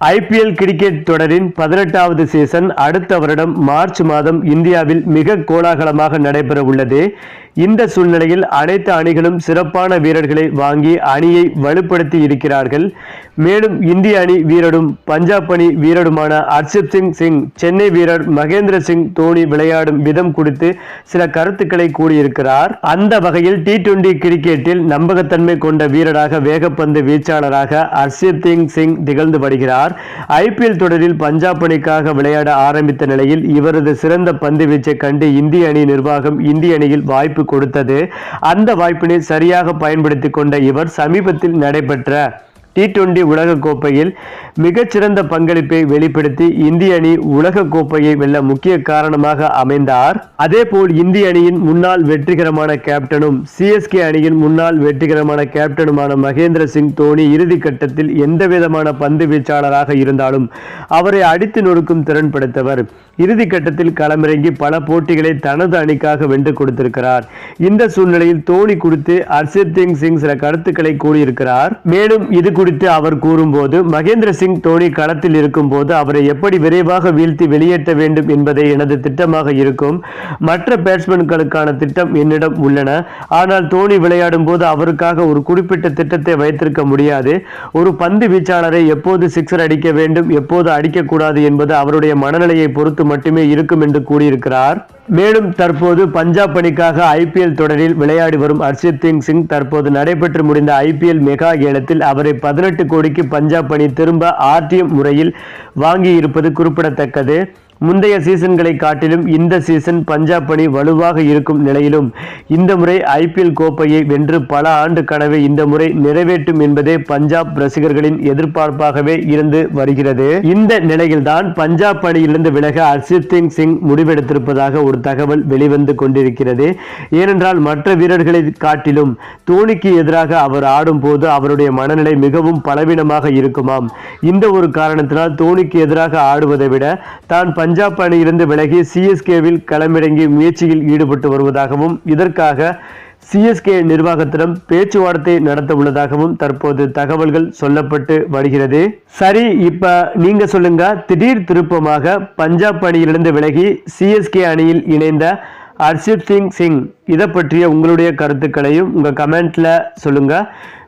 IPL cricket தொடரின் பதினெட்டாவது season அடுத்த வருடம் மார்ச் மாதம் இந்தியாவில் மிக கோலாகலமாக நடைபெற உள்ளது இந்த சூழ்நிலையில் அனைத்து அணிகளும் சிறப்பான வீரர்களை வாங்கி அணியை வலுப்படுத்தி இருக்கிறார்கள். மேலும் இந்திய அணி வீரரும் பஞ்சாப் அணி வீரருமான ஹர்ஷிப் சிங் சிங் சென்னை வீரர் மகேந்திர சிங் தோனி விளையாடும் விதம் குறித்து சில கருத்துக்களை கூறியிருக்கிறார். அந்த வகையில் டி டுவெண்டி கிரிக்கெட்டில் நம்பகத்தன்மை கொண்ட வீரராக வேகப்பந்து வீச்சாளராக ஹர்ஷிப் சிங் சிங் திகழ்ந்து வருகிறார். ஐபிஎல் தொடரில் பஞ்சாப் அணிக்காக விளையாட ஆரம்பித்த நிலையில் இவரது சிறந்த பந்து வீச்சை கண்டு இந்திய அணி நிர்வாகம் இந்திய அணியில் வாய்ப்பு கொடுத்தது. அந்த வாய்ப்பினை சரியாக பயன்படுத்தி கொண்ட இவர் சமீபத்தில் நடைபெற்ற டி டுவெண்டி உலகக்கோப்பையில் மிகச்சிறந்த பங்களிப்பை வெளிப்படுத்தி இந்திய அணி உலகக்கோப்பையை வெல்ல முக்கிய காரணமாக அமைந்தார். அதேபோல் இந்திய அணியின் முன்னாள் வெற்றிகரமான கேப்டனும் சிஎஸ்கே அணியின் முன்னாள் வெற்றிகரமான கேப்டனுமான மகேந்திர சிங் தோனி இறுதி கட்டத்தில் எந்தவிதமான பந்து வீச்சாளராக இருந்தாலும் அவரை அடித்து நொறுக்கும் திறன் படைத்தவர். இறுதி கட்டத்தில் களமிறங்கி பல போட்டிகளை தனது அணிக்காக வென்று கொடுத்திருக்கிறார். இந்த சூழ்நிலையில் தோனி குறித்து ஹர்ஷித் சிங் சிங் சில கருத்துக்களை கூறியிருக்கிறார். மேலும் இது குறித்து அவர் கூறும்போது மகேந்திர சிங் தோனி களத்தில் இருக்கும்போது அவரை எப்படி விரைவாக வீழ்த்தி வெளியேற்ற வேண்டும் என்பதே எனது திட்டமாக இருக்கும். மற்ற பேட்ஸ்மேன்களுக்கான திட்டம் என்னிடம் உள்ளன. ஆனால் தோனி விளையாடும் போது அவருக்காக ஒரு குறிப்பிட்ட திட்டத்தை வைத்திருக்க முடியாது. ஒரு பந்து வீச்சாளரை எப்போது சிக்ஸர் அடிக்க வேண்டும் எப்போது அடிக்கக்கூடாது என்பது அவருடைய மனநிலையை பொறுத்து மட்டுமே இருக்கும் என்று கூறியிருக்கிறார். மேலும் தற்போது பஞ்சாப் அணிக்காக ஐபிஎல் தொடரில் விளையாடி வரும் ஹர்ஷித் சிங் சிங் தற்போது நடைபெற்று முடிந்த ஐபிஎல் மெகா ஏலத்தில் அவரை பதினெட்டு கோடிக்கு பஞ்சாப் அணி திரும்ப ஆர்டிஎம் முறையில் வாங்கி இருப்பது குறிப்பிடத்தக்கது. முந்தைய சீசன்களை காட்டிலும் இந்த சீசன் பஞ்சாப் அணி வலுவாக இருக்கும் நிலையிலும் இந்த முறை ஐபிஎல் கோப்பையை வென்று பல ஆண்டு கனவை இந்த முறை நிறைவேற்றும் என்பதே பஞ்சாப் ரசிகர்களின் எதிர்பார்ப்பாகவே இருந்து வருகிறது. இந்த நிலையில்தான் பஞ்சாப் அணியிலிருந்து விலக ஹர்ஷித் சிங் சிங் முடிவெடுத்திருப்பதாக ஒரு தகவல் வெளிவந்து கொண்டிருக்கிறது. ஏனென்றால் மற்ற வீரர்களை காட்டிலும் தோனிக்கு எதிராக அவர் ஆடும்போது அவருடைய மனநிலை மிகவும் பலவீனமாக இருக்குமாம். இந்த ஒரு காரணத்தினால் தோனிக்கு எதிராக ஆடுவதை விட தான் பஞ்சாப் அணியிலிருந்து விலகி சிஎஸ்கேவில் களமிறங்கி முயற்சியில் ஈடுபட்டு வருவதாகவும் இதற்காக சிஎஸ்கே நிர்வாகத்திடம் பேச்சுவார்த்தை நடத்த உள்ளதாகவும் தற்போது தகவல்கள் சொல்லப்பட்டு வருகிறது. சரி இப்ப நீங்க சொல்லுங்க திடீர் திருப்பமாக பஞ்சாப் அணியிலிருந்து விலகி சிஎஸ்கே அணியில் இணைந்த ஹர்ஷிப் சிங் சிங் இதை பற்றிய உங்களுடைய கருத்துக்களையும் உங்க கமெண்ட்ல சொல்லுங்க.